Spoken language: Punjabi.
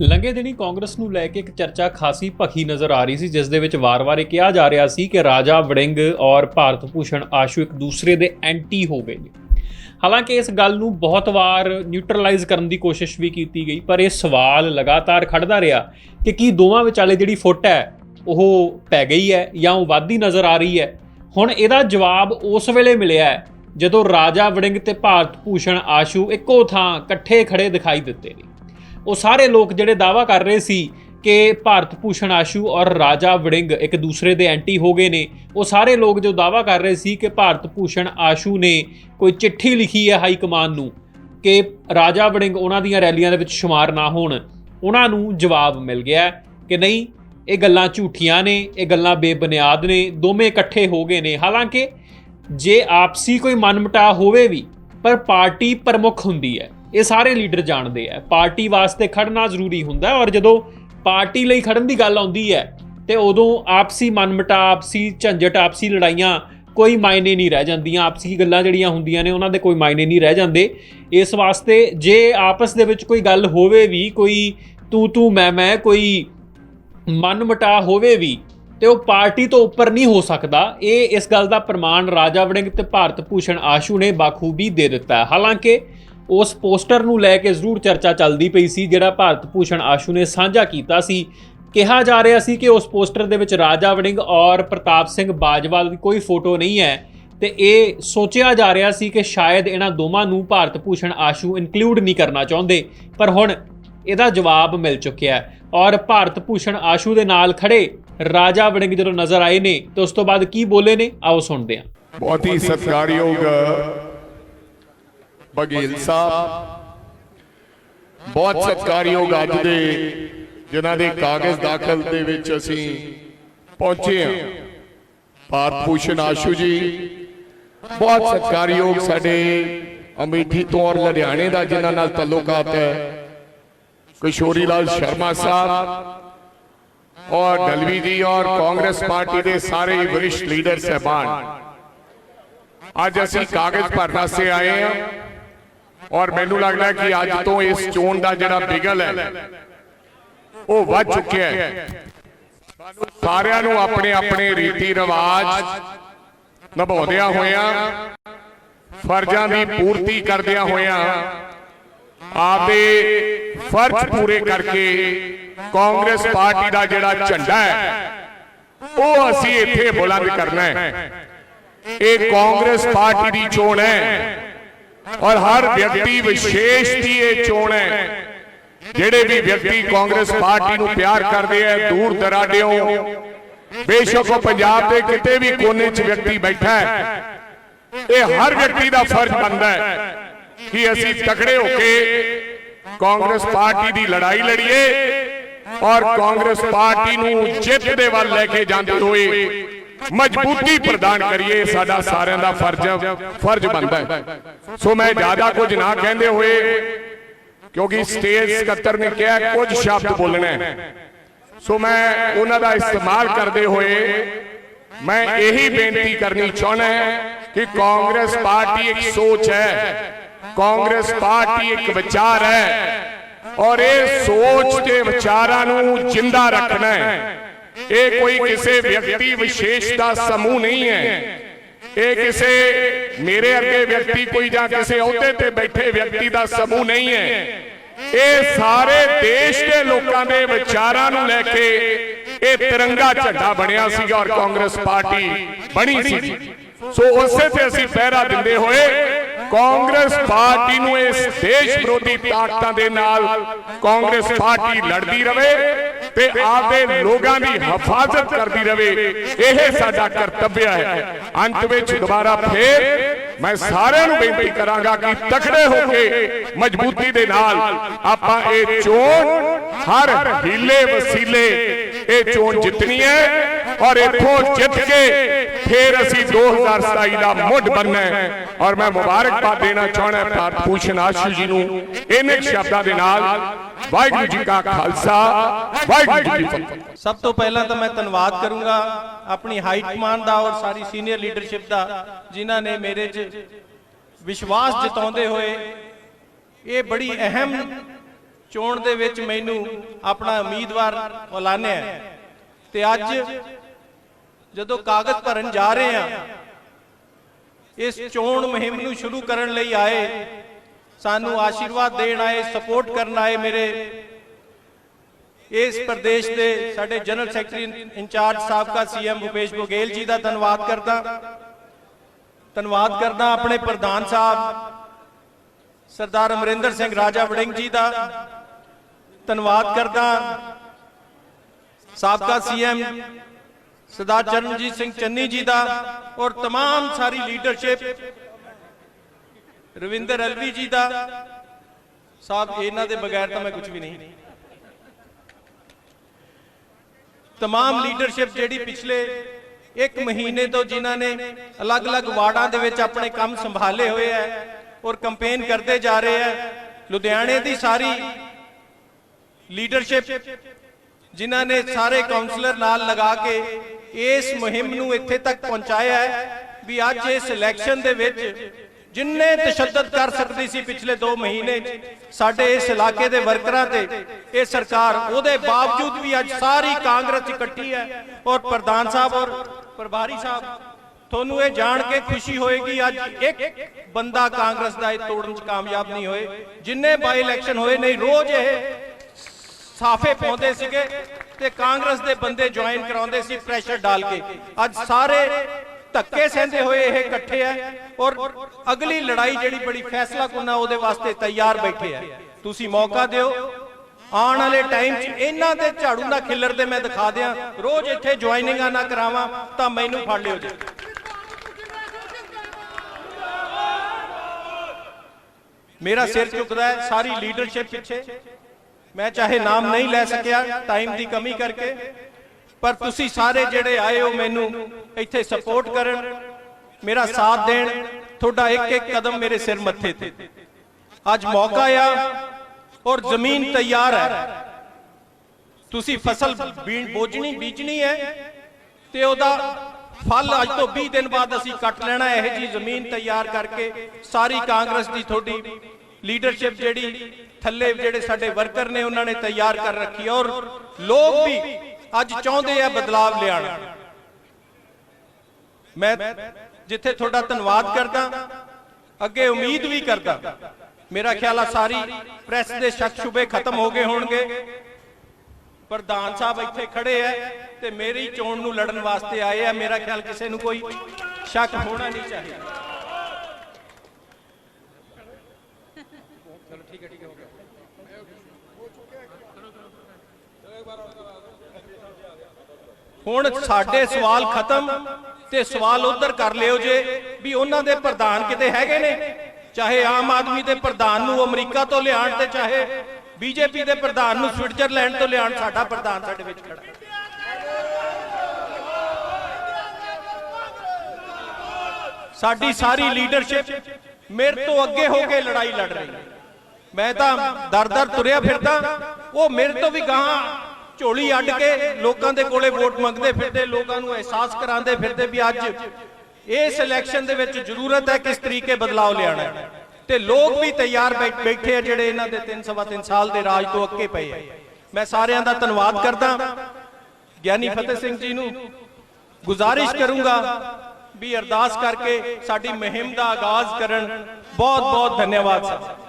ਲੰਘੇ ਦਿਨੀ ਕਾਂਗਰਸ ਨੂੰ ਲੈ ਕੇ ਇੱਕ ਚਰਚਾ ਖਾਸੀ ਭਖੀ ਨਜ਼ਰ ਆ ਰਹੀ ਸੀ, ਜਿਸ ਦੇ ਵਿੱਚ ਵਾਰ-ਵਾਰ ਇਹ ਕਿਹਾ ਜਾ ਰਿਹਾ ਸੀ ਕਿ ਰਾਜਾ ਵੜਿੰਗ ਔਰ ਭਾਰਤ ਭੂਸ਼ਣ ਆਸ਼ੂ ਇੱਕ ਦੂਸਰੇ ਦੇ ਐਂਟੀ ਹੋ ਗਏ ਨੇ ਹਾਲਾਂਕਿ ਇਸ ਗੱਲ ਨੂੰ ਬਹੁਤ ਵਾਰ ਨਿਊਟਰਲਾਈਜ਼ ਕਰਨ ਦੀ ਕੋਸ਼ਿਸ਼ ਵੀ ਕੀਤੀ ਗਈ, ਪਰ ਇਹ ਸਵਾਲ ਲਗਾਤਾਰ ਖੜਦਾ ਰਿਹਾ ਕਿ ਕੀ ਦੋਵਾਂ ਵਿਚਾਲੇ ਜਿਹੜੀ ਫੁੱਟ ਹੈ, ਉਹ ਪੈ ਗਈ ਹੈ ਜਾਂ ਉਹ ਵੱਧਦੀ ਨਜ਼ਰ ਆ ਰਹੀ ਹੈ। ਹੁਣ ਇਹਦਾ ਜਵਾਬ ਉਸ ਵੇਲੇ ਮਿਲਿਆ ਜਦੋਂ ਰਾਜਾ ਵੜਿੰਗ ਤੇ ਭਾਰਤ ਭੂਸ਼ਣ ਆਸ਼ੂ ਇੱਕੋ ਥਾਂ ਇਕੱਠੇ ਖੜੇ ਦਿਖਾਈ ਦਿੱਤੇ ਨੇ। ਉਹ ਸਾਰੇ ਲੋਕ ਜਿਹੜੇ ਦਾਵਾ ਕਰ ਰਹੇ ਸੀ ਕਿ ਭਾਰਤ ਭੂਸ਼ਣ ਆਸ਼ੂ ਔਰ ਰਾਜਾ ਵੜਿੰਗ ਇੱਕ ਦੂਸਰੇ ਦੇ ਐਂਟੀ ਹੋ ਗਏ ਨੇ, ਉਹ ਸਾਰੇ ਲੋਕ ਜੋ ਦਾਵਾ ਕਰ ਰਹੇ ਸੀ ਕਿ ਭਾਰਤ ਭੂਸ਼ਣ ਆਸ਼ੂ ਨੇ ਕੋਈ ਚਿੱਠੀ ਲਿਖੀ ਹੈ ਹਾਈ ਕਮਾਨ ਨੂੰ ਕਿ ਰਾਜਾ ਵੜਿੰਗ ਉਹਨਾਂ ਦੀਆਂ ਰੈਲੀਆਂ ਦੇ ਵਿੱਚ ਸ਼ੁਮਾਰ ਨਾ ਹੋਣ, ਉਹਨਾਂ ਨੂੰ ਜਵਾਬ ਮਿਲ ਗਿਆ ਕਿ ਨਹੀਂ, ਇਹ ਗੱਲਾਂ ਝੂਠੀਆਂ ਨੇ, ਇਹ ਗੱਲਾਂ ਬੇਬੁਨਿਆਦ ਨੇ, ਦੋਵੇਂ ਇਕੱਠੇ ਹੋ ਗਏ ਨੇ। ਹਾਲਾਂਕਿ ਜੇ ਆਪਸੀ ਕੋਈ ਮਨਮਟਾ ਹੋਵੇ ਵੀ, ਪਰ ਪਾਰਟੀ ਪ੍ਰਮੁੱਖ ਹੁੰਦੀ ਹੈ। ਇਹ ਸਾਰੇ ਲੀਡਰ ਜਾਣਦੇ ਆ। ਪਾਰਟੀ ਵਾਸਤੇ ਖੜਨਾ ਜ਼ਰੂਰੀ ਹੁੰਦਾ ਔਰ ਜਦੋਂ ਪਾਰਟੀ ਲਈ ਖੜਨ ਦੀ ਗੱਲ ਆਉਂਦੀ ਹੈ, ਤੇ ਉਦੋਂ ਆਪਸੀ ਮਨਮਟਾ, ਆਪਸੀ ਝੰਜਟ, ਆਪਸੀ ਲੜਾਈਆਂ ਕੋਈ ਮਾਇਨੇ ਨਹੀਂ ਰਹਿ ਜਾਂਦੀਆਂ। ਆਪਸੀ ਗੱਲਾਂ ਜਿਹੜੀਆਂ ਹੁੰਦੀਆਂ ਨੇ, ਉਹਨਾਂ ਦੇ ਕੋਈ ਮਾਇਨੇ ਨਹੀਂ ਰਹਿ ਜਾਂਦੇ। ਇਸ ਵਾਸਤੇ ਜੇ ਆਪਸ ਦੇ ਵਿੱਚ ਕੋਈ ਗੱਲ ਹੋਵੇ ਵੀ, ਕੋਈ ਤੂੰ ਤੂੰ, ਮੈਂ ਮੈਂ, ਕੋਈ ਮਨਮਟਾ ਹੋਵੇ ਵੀ, ਤੇ ਉਹ ਪਾਰਟੀ ਤੋਂ ਉੱਪਰ ਨਹੀਂ ਹੋ ਸਕਦਾ, ਇਹ ਇਸ ਗੱਲ ਦਾ ਪ੍ਰਮਾਣ ਰਾਜਾ ਵੜਿੰਗ ਤੇ ਭਾਰਤ ਭੂਸ਼ਣ ਆਸ਼ੂ ਨੇ ਬਾਖੂਬੀ ਦੇ ਦਿੱਤਾ ਹਾਲਾਂਕਿ ਉਸ ਪੋਸਟਰ ਨੂੰ ਲੈ ਕੇ ਜ਼ਰੂਰ ਚਰਚਾ ਚੱਲਦੀ ਪਈ ਸੀ, ਜਿਹੜਾ ਭਾਰਤ ਭੂਸ਼ਣ ਆਸ਼ੂ ਨੇ ਸਾਂਝਾ ਕੀਤਾ ਸੀ। ਕਿਹਾ ਜਾ ਰਿਹਾ ਸੀ ਕਿ ਉਸ ਪੋਸਟਰ ਦੇ ਵਿੱਚ ਰਾਜਾ ਵੜਿੰਗ ਔਰ ਪ੍ਰਤਾਪ ਸਿੰਘ ਬਾਜਵਾ ਦੀ ਕੋਈ ਫੋਟੋ ਨਹੀਂ ਹੈ ਤੇ ਇਹ ਸੋਚਿਆ ਜਾ ਰਿਹਾ ਸੀ ਕਿ ਸ਼ਾਇਦ ਇਹਨਾਂ ਦੋਵਾਂ ਨੂੰ ਭਾਰਤ ਭੂਸ਼ਣ ਆਸ਼ੂ ਇਨਕਲੂਡ ਨਹੀਂ ਕਰਨਾ ਚਾਹੁੰਦੇ, ਪਰ ਹੁਣ ਇਹਦਾ ਜਵਾਬ ਮਿਲ ਚੁੱਕਿਆ ਹੈ। ਔਰ ਭਾਰਤ ਭੂਸ਼ਣ ਆਸ਼ੂ ਦੇ ਨਾਲ ਖੜੇ ਰਾਜਾ ਵੜਿੰਗ ਜਦੋਂ ਨਜ਼ਰ ਆਏ ਨੇ, ਤੇ ਉਸ ਤੋਂ ਬਾਅਦ ਕੀ ਬੋਲੇ ਨੇ, ਆਓ ਸੁਣਦੇ ਹਾਂ। ਬਹੁਤ ਹੀ ਸਤਿਕਾਰਯੋਗ ਬਗੇਲ ਸਾਹਿਬ ਬਹੁਤ ਸਤਿਕਾਰਯੋਗ ਅੱਜ ਦੇ ਜਿਨ੍ਹਾਂ ਦੇ ਕਾਗਜ਼ ਦਾਖਲ ਦੇ ਵਿੱਚ ਅਸੀਂ ਪਹੁੰਚੇ ਹਾਂ। ਭਾਰਤ ਭੂਸ਼ਣ ਆਸ਼ੂ ਜੀ ਬਹੁਤ ਸਤਿਕਾਰਯੋਗ ਸਾਡੇ ਅਮੇਠੀ ਤੋਂ ਔਰ ਲੁਧਿਆਣੇ ਦਾ ਜਿਨ੍ਹਾਂ ਨਾਲ ਤਾਲੁਕਾਤ ਹੈ। ਕਿਸ਼ੋਰੀ ਲਾਲ ਸ਼ਰਮਾ ਸਾਹਿਬ ਔਰ ਡਲਵੀ ਜੀ ਔਰ ਕਾਂਗਰਸ ਪਾਰਟੀ ਦੇ ਸਾਰੇ ਵਰਿਸ਼ਟ ਲੀਡਰ ਸਹਿਬਾਨ। ਅੱਜ ਅਸੀਂ ਕਾਗਜ਼ ਭਰਨਾ ਸੇ ਆਏ ਹਾਂ। ਔਰ ਮੈਨੂੰ ਲੱਗਦਾ ਕਿ ਅੱਜ ਤੋਂ ਇਸ ਚੋਣ ਦਾ ਜਿਹੜਾ ਬਿਗਲ ਹੈ, ਉਹ ਵੱਧ ਚੁੱਕਿਆ ਹੈ। ਸਾਰਿਆਂ ਨੂੰ ਆਪਣੇ ਆਪਣੇ ਰੀਤੀ ਰਿਵਾਜ ਨਿਭਾਉਂਦਿਆਂ ਹੋਇਆਂ, ਫਰਜ਼ਾਂ ਦੀ ਪੂਰਤੀ ਕਰਦਿਆਂ ਹੋਇਆਂ, ਆਪਦੇ ਫਰਜ਼ ਪੂਰੇ ਕਰਕੇ ਕਾਂਗਰਸ ਪਾਰਟੀ ਦਾ ਜਿਹੜਾ ਝੰਡਾ ਹੈ, ਉਹ ਅਸੀਂ ਇੱਥੇ ਬੁਲੰਦ ਕਰਨਾ ਹੈ। ਇਹ ਕਾਂਗਰਸ ਪਾਰਟੀ ਦੀ ਚੋਣ ਹੈ। ਔਰ ਹਰ ਵਿਅਕਤੀ ਵਿਸ਼ੇਸ਼ ਦੀ ਇਹ ਚੋਣ ਹੈ। ਜਿਹੜੇ ਵੀ ਵਿਅਕਤੀ ਕਾਂਗਰਸ ਪਾਰਟੀ ਨੂੰ ਪਿਆਰ ਕਰਦੇ ਆ, ਦੂਰ ਦਰਾਡਿਓਂ, ਬੇਸ਼ੱਕ ਉਹ ਪੰਜਾਬ ਦੇ ਕਿਤੇ ਵੀ ਕੋਨੇ 'ਚ ਵਿਅਕਤੀ ਬੈਠਾ ਹੈ, ਇਹ ਹਰ ਵਿਅਕਤੀ ਦਾ ਫਰਜ਼ ਬਣਦਾ ਹੈ ਕਿ ਅਸੀਂ ਤਕੜੇ ਹੋ ਕੇ ਕਾਂਗਰਸ ਪਾਰਟੀ ਦੀ ਲੜਾਈ ਲੜੀਏ ਔਰ ਕਾਂਗਰਸ ਪਾਰਟੀ ਨੂੰ ਜਿੱਤ ਦੇ ਵੱਲ ਲੈ ਕੇ ਜਾਂਦੇ ਹੋਏ ਮਜ਼ਬੂਤੀ ਪ੍ਰਦਾਨ ਕਰੀਏ ਸਾਡਾ ਸਾਰਿਆਂ ਦਾ ਫਰਜ਼ ਫਰਜ਼ ਬਣਦਾ ਹੈ। ਸੋ ਮੈਂ ਜ਼ਿਆਦਾ ਕੁਝ ਨਾ ਕਹਿੰਦੇ ਹੋਏ ਕਿਉਂਕਿ ਸਟੇਜ ਸਕੱਤਰ ਨੇ ਕਿਹਾ ਕੁਝ ਸ਼ਬਦ ਬੋਲਣਾ ਹੈ। ਸੋ ਮੈਂ ਉਹਨਾਂ ਦਾ ਇਸਤੇਮਾਲ ਕਰਦੇ ਹੋਏ ਮੈਂ ਇਹੀ ਬੇਨਤੀ ਕਰਨੀ ਚਾਹੁੰਦਾ ਕਿ ਕਾਂਗਰਸ ਪਾਰਟੀ ਇੱਕ ਸੋਚ ਹੈ। ਕਾਂਗਰਸ ਪਾਰਟੀ ਇੱਕ ਵਿਚਾਰ ਹੈ। ਔਰ ਇਹ ਸੋਚ ਤੇ ਵਿਚਾਰਾਂ ਨੂੰ ਜਿੰਦਾ ਰੱਖਣਾ ਹੈ। ਇਹ ਕੋਈ ਕਿਸੇ ਵਿਅਕਤੀ ਵਿਸ਼ੇਸ਼ ਦਾ ਸਮੂਹ ਨਹੀਂ ਹੈ। ਇਹ ਕਿਸੇ ਮੇਰੇ ਅੱਗੇ ਵਿਅਕਤੀ ਕੋਈ ਜਾਂ ਕਿਸੇ ਅਹੁਦੇ ਤੇ ਬੈਠੇ ਵਿਅਕਤੀ ਦਾ ਸਮੂਹ ਨਹੀਂ ਹੈ। ਇਹ ਸਾਰੇ ਦੇਸ਼ ਦੇ ਲੋਕਾਂ ਦੇ ਵਿਚਾਰਾਂ ਨੂੰ ਲੈ ਕੇ ਇਹ ਤਿਰੰਗਾ ਝੰਡਾ ਬਣਿਆ ਸੀਗਾ ਔਰ ਕਾਂਗਰਸ ਪਾਰਟੀ ਬਣੀ ਸੀ। ਸੋ ਉਸੇ ਤੇ ਅਸੀਂ ਪਹਿਰਾ ਦਿੰਦੇ ਹੋਏ ਕਾਂਗਰਸ ਪਾਰਟੀ ਨੂੰ ਇਸ ਦੇਸ਼ ਵਿਰੋਧੀ ਤਾਕਤਾਂ ਦੇ ਨਾਲ ਕਾਂਗਰਸ ਪਾਰਟੀ ਲੜਦੀ ਰਵੇ। ਤੇ ਆਪਦੇ ਲੋਕਾਂ ਦੀ ਹਿਫਾਜ਼ਤ ਕਰਦੀ ਰਵੇ। ਇਹ ਸਾਡਾ ਕਰਤੱਵ ਹੈ। ਅੰਤ ਵਿੱਚ ਦੁਬਾਰਾ ਫੇਰ ਮੈਂ ਸਾਰਿਆਂ ਨੂੰ ਬੇਨਤੀ ਕਰਾਂਗਾ ਕਿ ਤਕੜੇ ਹੋ ਕੇ ਮਜ਼ਬੂਤੀ ਦੇ ਨਾਲ ਆਪਾਂ ਇਹ ਚੋਣ, ਹਰ ਹੀਲੇ ਵਸੀਲੇ ਇਹ ਚੋਣ ਜਿੱਤਣੀ ਹੈ। ਔਰ ਇੱਥੋਂ ਜਿੱਤ ਕੇ ਫਿਰ ਅਸੀਂ 2027 ਦਾ ਮੁੱਢ ਬੰਨਣਾ ਹੈ। ਔਰ ਮੈਂ ਮੁਬਾਰਕਬਾਦ ਦੇਣਾ ਚਾਹੁੰਦਾ ਭਾਰਤ ਭੂਸ਼ਣ ਆਸ਼ੂ ਜੀ ਨੂੰ ਇਹਨੇ ਸ਼ਬਦਾਂ ਦੇ ਨਾਲ, ਵਾਹਿਗੁਰੂ ਜੀ ਕਾ ਖਾਲਸਾ, ਵਾਹਿਗੁਰੂ ਜੀ ਕੀ ਫਤਿਹ। ਸਭ ਤੋਂ ਪਹਿਲਾਂ ਤਾਂ ਮੈਂ ਧੰਨਵਾਦ ਕਰੂੰਗਾ ਆਪਣੀ ਹਾਈ ਕਮਾਂਡ ਦਾ ਔਰ ਸਾਰੀ ਸੀਨੀਅਰ ਲੀਡਰਸ਼ਿਪ ਦਾ, ਜਿਨ੍ਹਾਂ ਨੇ ਮੇਰੇ 'ਚ ਵਿਸ਼ਵਾਸ ਜਤਾਉਂਦੇ ਹੋਏ ਇਹ ਬੜੀ ਅਹਿਮ ਚੋਣ ਦੇ ਵਿੱਚ ਮੈਨੂੰ ਆਪਣਾ ਉਮੀਦਵਾਰ ਐਲਾਨਿਆ ਤੇ ਅੱਜ ਜਦੋਂ ਕਾਗਜ਼ ਭਰਨ ਜਾ ਰਹੇ ਆ ਇਸ ਚੋਣ ਮੁਹਿੰਮ ਨੂੰ ਸ਼ੁਰੂ ਕਰਨ ਲਈ ਆਏ, ਸਾਨੂੰ ਆਸ਼ੀਰਵਾਦ ਦੇਣ ਆਏ ਸਪੋਰਟ ਕਰਨ ਆਏ ਮੇਰੇ ਇਸ ਪ੍ਰਦੇਸ਼ ਦੇ ਸਾਡੇ ਜਨਰਲ ਸੈਕਟਰੀ ਇੰਚਾਰਜ ਸਾਬਕਾ ਸੀਐਮ ਭੁਪੇਸ਼ ਬਘੇਲ ਜੀ ਦਾ ਧੰਨਵਾਦ ਕਰਦਾ। ਧੰਨਵਾਦ ਕਰਦਾ ਆਪਣੇ ਪ੍ਰਧਾਨ ਸਾਹਿਬ, ਸਰਦਾਰ ਅਮਰਿੰਦਰ ਸਿੰਘ ਰਾਜਾ ਵੜਿੰਗ ਜੀ ਦਾ। ਧੰਨਵਾਦ ਕਰਦਾ। ਸਾਬਕਾ ਸੀਐਮ ਸਰਦਾਰ ਚਰਨਜੀਤ ਸਿੰਘ ਚੰਨੀ ਜੀ ਦਾ ਔਰ तमाम ਸਾਰੀ ਲੀਡਰਸ਼ਿਪ ਰਵਿੰਦਰ ਅਲਵੀ ਜੀ ਦਾ ਸਾਹਿਬ ਇਹਨਾਂ ਦੇ ਬਗੈਰ ਤਾਂ ਮੈਂ ਕੁਝ ਵੀ ਨਹੀਂ तमाम ਲੀਡਰਸ਼ਿਪ ਜਿਹੜੀ ਪਿਛਲੇ ਇੱਕ ਮਹੀਨੇ ਤੋਂ ਜਿਨ੍ਹਾਂ ਨੇ ਅਲੱਗ-ਅਲੱਗ ਵਾਰਡਾਂ ਦੇ ਵਿੱਚ ਆਪਣੇ ਕੰਮ ਸੰਭਾਲੇ ਹੋਏ ਹੈ ਔਰ ਕੈਂਪੇਨ ਕਰਦੇ ਜਾ ਰਹੇ ਹੈ ਲੁਧਿਆਣੇ ਦੀ ਸਾਰੀ ਲੀਡਰਸ਼ਿਪ ਜਿਨ੍ਹਾਂ ਨੇ ਸਾਰੇ ਕਾਉਂਸਲਰ ਨਾਲ ਲਗਾ ਕੇ ਇਸ ਮੁਹਿੰਮ ਨੂੰ ਇੱਥੇ ਤੱਕ ਪਹੁੰਚਾਇਆ ਹੈ ਵੀ ਅੱਜ ਇਸ ਇਲੈਕਸ਼ਨ ਦੇ ਵਿੱਚ ਜਿੰਨੇ ਤਸ਼ੱਦਦ ਕਰ ਸਕਦੀ ਸੀ ਪਿਛਲੇ 2 ਮਹੀਨੇ ਸਾਡੇ ਇਸ ਇਲਾਕੇ ਦੇ ਵਰਕਰਾਂ ਤੇ, ਇਹ ਸਰਕਾਰ ਉਹਦੇ ਬਾਵਜੂਦ ਵੀ ਅੱਜ ਸਾਰੀ ਕਾਂਗਰਸ ਇਕੱਠੀ ਹੈ ਔਰ ਪ੍ਰਧਾਨ ਸਾਹਿਬ ਔਰ ਪ੍ਰਭਾਰੀ ਸਾਹਿਬ, ਤੁਹਾਨੂੰ ਇਹ ਜਾਣ ਕੇ ਖੁਸ਼ੀ ਹੋਏਗੀ, ਅੱਜ ਇੱਕ ਬੰਦਾ ਕਾਂਗਰਸ ਦਾ ਇਹ ਤੋੜਨ 'ਚ ਕਾਮਯਾਬ ਨਹੀਂ ਹੋਏ, ਜਿੰਨੇ ਬਾਈ ਇਲੈਕਸ਼ਨ ਹੋਏ ਨਹੀਂ, ਰੋਜ਼ ਇਹ ਸਾਫੇ ਪਾਉਂਦੇ ਸੀਗੇ ਤੇ ਕਾਂਗਰਸ ਦੇ ਬੰਦੇ ਜੁਆਇਨ ਕਰਾਉਂਦੇ ਸੀ ਪ੍ਰੈਸ਼ਰ ਡਾਲ ਕੇ। ਅੱਜ ਸਾਰੇ ਧੱਕੇ ਸਹਿੰਦੇ ਹੋਏ ਇਹ ਇਕੱਠੇ ਆ ਔਰ ਅਗਲੀ ਲੜਾਈ ਜਿਹੜੀ ਬੜੀ ਫੈਸਲਾ ਕੁੰਨਾ ਉਹਦੇ ਵਾਸਤੇ ਤਿਆਰ ਬੈਠੇ ਆ। ਤੁਸੀਂ ਮੌਕਾ ਦਿਓ। ਆਉਣ ਵਾਲੇ ਟਾਈਮ 'ਚ ਇਹਨਾਂ ਦੇ ਝਾੜੂ ਦਾ ਖਿੱਲਰ ਦੇ ਮੈਂ ਦਿਖਾ ਦਿਆਂ। ਰੋਜ਼ ਇੱਥੇ ਜੁਆਇਨਿੰਗਾਂ ਨਾ ਕਰਾਵਾਂ ਤਾਂ ਮੈਨੂੰ ਫੜ ਲਿਓ ਜੀ। ਮੇਰਾ ਸਿਰ ਝੁਕਦਾ ਹੈ, ਸਾਰੀ ਲੀਡਰਸ਼ਿਪ ਪਿੱਛੇ। ਮੈਂ ਚਾਹੇ ਨਾਮ ਨਹੀਂ ਲੈ ਸਕਿਆ ਟਾਈਮ ਦੀ ਕਮੀ ਕਰਕੇ, ਪਰ ਤੁਸੀਂ ਸਾਰੇ ਜਿਹੜੇ ਆਏ ਹੋ ਮੈਨੂੰ ਇੱਥੇ ਸਪੋਰਟ ਕਰਨ, ਮੇਰਾ ਸਾਥ ਦੇਣ, ਤੁਹਾਡਾ ਇੱਕ ਇੱਕ ਕਦਮ ਮੇਰੇ ਸਿਰ ਮੱਥੇ ਤੇ। ਅੱਜ ਮੌਕਾ ਆ ਔਰ ਜ਼ਮੀਨ ਤਿਆਰ ਹੈ। ਤੁਸੀਂ ਫਸਲ ਬੀਣ ਬੋਜਣੀ ਬੀਜਣੀ ਹੈ ਤੇ ਉਹਦਾ ਫਲ ਅੱਜ ਤੋਂ 20 ਦਿਨ ਬਾਅਦ ਅਸੀਂ ਕੱਟ ਲੈਣਾ, ਇਹ ਜੀ ਜ਼ਮੀਨ ਤਿਆਰ ਕਰਕੇ ਸਾਰੀ ਕਾਂਗਰਸ ਦੀ ਤੁਹਾਡੀ ਲੀਡਰਸ਼ਿਪ ਜਿਹੜੀ ਥੱਲੇ ਜਿਹੜੇ ਸਾਡੇ ਵਰਕਰ ਨੇ ਉਹਨਾਂ ਨੇ ਤਿਆਰ ਕਰ ਰੱਖੀ ਔਰ ਲੋਕ ਵੀ ਅੱਜ ਚਾਹੁੰਦੇ ਆ ਬਦਲਾਵ ਲਿਆਣਾ ਮੈਂ ਜਿੱਥੇ ਤੁਹਾਡਾ ਧੰਨਵਾਦ ਕਰਦਾ, ਅੱਗੇ ਉਮੀਦ ਵੀ ਕਰਦਾ, ਮੇਰਾ ਖਿਆਲ ਆ ਸਾਰੀ ਪ੍ਰੈਸ ਦੇ ਸ਼ੱਕ ਸ਼ੁਬੇ ਖਤਮ ਹੋ ਗਏ ਹੋਣਗੇ। ਪ੍ਰਧਾਨ ਸਾਹਿਬ ਇੱਥੇ ਖੜੇ ਐ ਤੇ ਮੇਰੀ ਚੋਣ ਨੂੰ ਲੜਨ ਵਾਸਤੇ ਆਏ ਆ, ਮੇਰਾ ਖਿਆਲ ਕਿਸੇ ਨੂੰ ਕੋਈ ਸ਼ੱਕ ਹੋਣਾ ਨਹੀਂ ਚਾਹੀਦਾ। ਹੁਣ ਸਾਡੇ ਸਵਾਲ ਖਤਮ ਤੇ ਸਵਾਲ ਉਧਰ ਕਰ ਲਿਓ ਜੇ ਵੀ ਉਹਨਾਂ ਦੇ ਪ੍ਰਧਾਨ ਕਿਤੇ ਹੈਗੇ ਨੇ। ਚਾਹੇ ਆਮ ਆਦਮੀ ਦੇ ਪ੍ਰਧਾਨ ਨੂੰ ਅਮਰੀਕਾ ਤੋਂ ਲਿਆਣ ਤੇ ਚਾਹੇ ਬੀਜੇਪੀ ਦੇ ਪ੍ਰਧਾਨ ਨੂੰ ਸਵਿਟਜ਼ਰਲੈਂਡ ਤੋਂ ਲਿਆਣ ਸਾਡਾ ਪ੍ਰਧਾਨ ਸਾਡੇ ਵਿੱਚ ਖੜਾ। ਸਾਡੀ ਸਾਰੀ ਲੀਡਰਸ਼ਿਪ ਮੇਰੇ ਤੋਂ ਅੱਗੇ ਹੋ ਕੇ ਲੜਾਈ ਲੜ ਰਹੀ ਹੈ। ਮੈਂ ਤਾਂ ਦਰ ਦਰ ਤੁਰਿਆ ਫਿਰਦਾ। ਉਹ ਮੇਰੇ ਤੋਂ ਵੀ ਗਾਂ ਝੋਲੀ ਅੱਡ ਕੇ ਲੋਕਾਂ ਦੇ ਕੋਲੇ ਵੋਟ ਮੰਗਦੇ ਫਿਰਦੇ, ਲੋਕਾਂ ਨੂੰ ਅਹਿਸਾਸ ਕਰਾਉਂਦੇ ਫਿਰਦੇ ਵੀ ਅੱਜ ਇਸ ਇਲੈਕਸ਼ਨ ਦੇ ਵਿੱਚ ਜ਼ਰੂਰਤ ਹੈ ਕਿਸ ਤਰੀਕੇ ਬਦਲਾਅ ਲਿਆਣਾ ਹੈ। ਤੇ ਲੋਕ ਵੀ ਤਿਆਰ ਬੈ- ਬੈਠੇ ਆ ਜਿਹੜੇ ਇਹਨਾਂ ਦੇ 3 ਸਵਾ 3 ਸਾਲ ਦੇ ਰਾਜ ਤੋਂ ਅੱਕੇ ਪਏ ਆ। ਮੈਂ ਸਾਰਿਆਂ ਦਾ ਧੰਨਵਾਦ ਕਰਦਾ। ਗਿਆਨੀ ਫਤਿਹ ਸਿੰਘ ਜੀ ਨੂੰ ਗੁਜ਼ਾਰਿਸ਼ ਕਰੂੰਗਾ ਵੀ ਅਰਦਾਸ ਕਰਕੇ ਸਾਡੀ ਮੁਹਿੰਮ ਦਾ ਆਗਾਜ਼ ਕਰਨ। ਬਹੁਤ ਬਹੁਤ ਧੰਨਵਾਦ ਸਾਹਿਬ